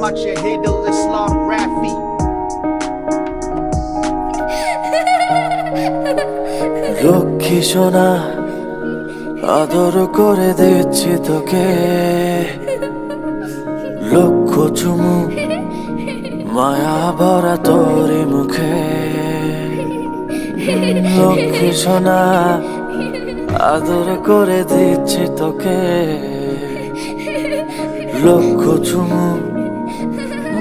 মাঝে হেডল ইসলাম রাফি লক্ষ্মী সোনা, আদর করে দিচ্ছি তোকে। লক্ষ চুমু, মায়া ভরা তোরি মুখে। লক্ষ্মী সোনা, আদর করে দিচ্ছি তোকে। লক্ষ চুমু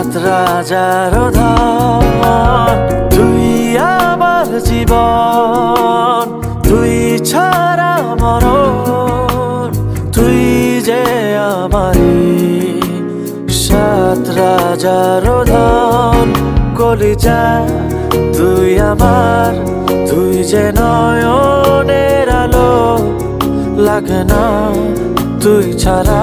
সাত রাজার ধন, তুই আমার জীবন, তুই ছাড়া মরণ, তুই যে আমারি সাত রাজার ধন, কলিজা, তুই আমার, তুই যে নয়নের আলো, লাগে না তুই ছাড়া।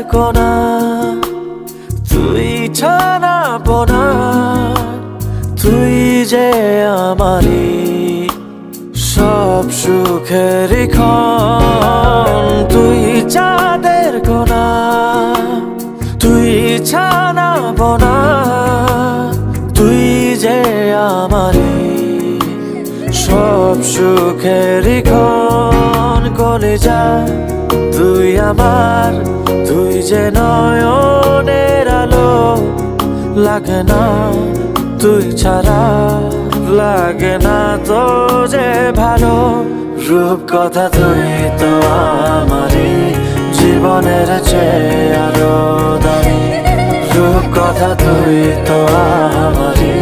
চাঁদের কোনা, তুই ছানা বোনা, তুই যে আমারি সব সুখের ক্ষণ। তুই চাঁদের কোনা, তুই ছানা বোনা, তুই যে আমারি সব সুখের ক্ষণ। করে যা তুই যে নয়নের আলো লাগে না, তুই ছাড়া লাগে না তো যে ভালো। রূপ কথা তুই তো আমারই জীবনের চেয়ে আরও দামি। রূপ কথা তুই তো আমারই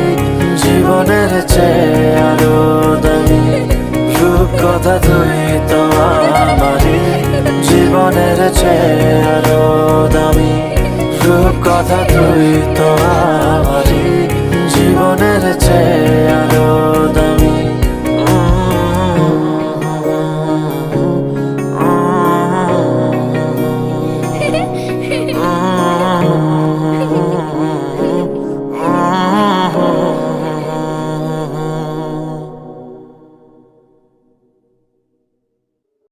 জীবনের চেয়ে আরও দামি। রূপ কথা তুই তো আমারই জীবনের চেয়ে আরও কথা তুই তো চেয়ে